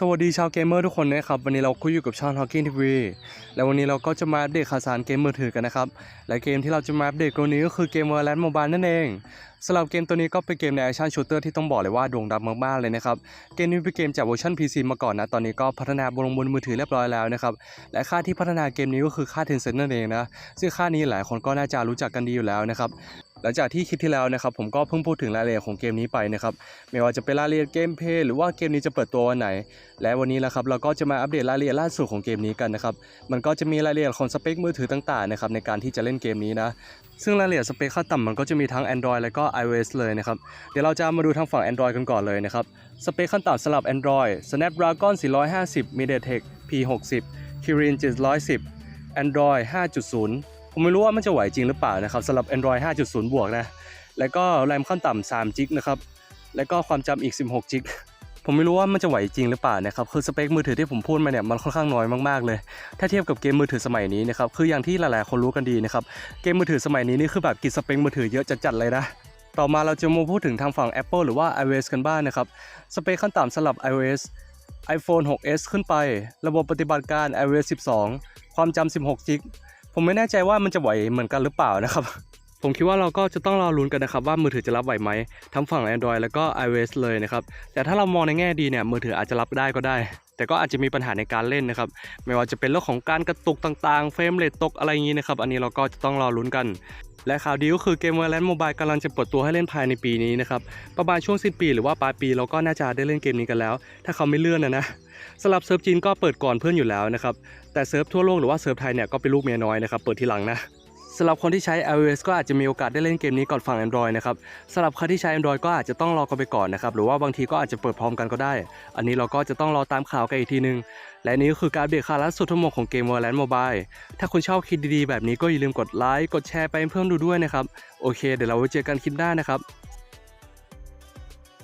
สวัสดีชาวเกมเมอร์ทุกคนนะครับวันนี้เราคุยอยู่กับช่อง Talking TV และวันนี้เราก็จะมาอัปเดตข่าวสารเกมมือถือกันนะครับและเกมที่เราจะมาอัปเดตกัวนี้ก็คือเกม Valorant Mobile นั่นเองสำหรับเกมตัวนี้ก็เป็นเกมในแอคชั่นชูเตอร์ที่ต้องบอกเลยว่าโด่งดังมากๆเลยนะครับเกมนี้เป็นเกมจากเวอร์ชัน PC มาก่อนนะตอนนี้ก็พัฒนาบนลงบนมือถือเรียบร้อยแล้วนะครับและค่าที่พัฒนาเกมนี้ก็คือค่า Tencent นั่นเองนะซึ่งค่านี้หลายคนก็น่าจะรู้จักกันดีอยู่แล้วนะครับ หลังจากที่คลิปที่แล้วนะครับผมก็เพิ่งพูดถึงรายละเอียดของเกมนี้ไปนะครับไม่ว่าจะเป็นรายละเอียดเกมเพย์หรือว่าเกมนี้จะเปิดตัววันไหน และวันนี้แหละครับเราก็จะมาอัปเดตรายละเอียดล่าสุดของเกมนี้กันนะครับมันก็จะมีรายละเอียดของสเปคมือถือต่างๆนะครับในการที่จะเล่นเกมนี้นะซึ่งรายละเอียดสเปคขั้นต่ำมันก็จะมีทั้ง Android และก็ iOS เลยนะครับเดี๋ยวเราจะมาดูทางฝั่ง Android กันก่อนเลยนะครับสเปคขั้นต่ำสำหรับ Android Snapdragon 450 MediaTek P60 Kirin 710 Android 5.0 ผมไม่รู้ว่ามันจะไหวจริงหรือเปล่านะครับสำหรับ Android 5.0 บวกนะ แล้วก็แรมขั้นต่ำ3 g นะครับ แล้วก็ความจำอีก 16 g ผมไม่รู้ว่ามันจะไหวจริงหรือเปล่านะครับคือสเปคมือถือที่ผมพูดมาเนี่ยมันค่อนข้างน้อยมากๆเลย ถ้าเทียบกับเกมมือถือสมัยนี้นะครับคืออย่างที่หลายๆคนรู้กันดีนะครับเกมมือถือสมัยนี้นี่คือแบบกินสเปคมือถือเยอะจัดๆเลยนะต่อมาเราจะมาพูดถึงทางฝั่ง Apple หรือว่า iOS กันบ้างนะครับสเปคขั้นต่ำสำหรับ iOS iPhone 6s ขึ้นไป ระบบปฏิบัติการ iOS 12 ความจำ16 g ผมไม่แน่ใจว่ามันจะไหวเหมือนกันหรือเปล่านะครับ ผมคิดว่าเราก็จะต้องรอลุ้นกันนะครับว่ามือถือจะรับไหวไหมทั้งฝั่ง Android แล้วก็ iOS เลยนะครับแต่ถ้าเรามองในแง่ดีเนี่ยมือถืออาจจะรับได้ก็ได้ แต่ก็อาจจะมีปัญหาในการเล่นนะครับ ไม่ว่าจะเป็นเรื่องของการกระตุกต่างๆ เฟรมเรทตกอะไรอย่างนี้นะครับ อันนี้เราก็จะต้องรอลุ้นกัน และข่าวดีก็คือเกม Valorant Mobile กำลังจะเปิดตัวให้เล่นภายในปีนี้นะครับ ประมาณช่วงสิ้นปีหรือว่าปลายปีเราก็น่าจะได้เล่นเกมนี้กันแล้ว ถ้าเขาไม่เลื่อนนะนะสำหรับเซิร์ฟจีนก็เปิดก่อนเพื่อนอยู่แล้วนะครับ แต่เซิร์ฟทั่วโลกหรือว่าเซิร์ฟไทยเนี่ยก็เป็นลูกเมียน้อยนะครับ เปิดทีหลังนะ สำหรับคนที่ใช้ iOS ก็อาจจะมีโอกาสได้เล่นเกมนี้ก่อนฝั่ง Android นะครับสำหรับใครที่ใช้ Android ก็อาจจะต้องรอกันไปก่อนนะครับหรือว่าบางทีก็อาจจะเปิดพร้อมกันก็ได้ อันนี้เราก็จะต้องรอตามข่าวกันอีกทีนึง และนี่ก็คือการอัปเดตข่าวล่าสุดทั้งหมดของเกม Valorant Mobile ถ้าคุณชอบคลิปดีๆแบบนี้ก็อย่าลืมกดไลค์กดแชร์ไปให้เพื่อนดูด้วยนะครับโอเค เดี๋ยวเราไว้เจอกันคลิปหน้านะครับ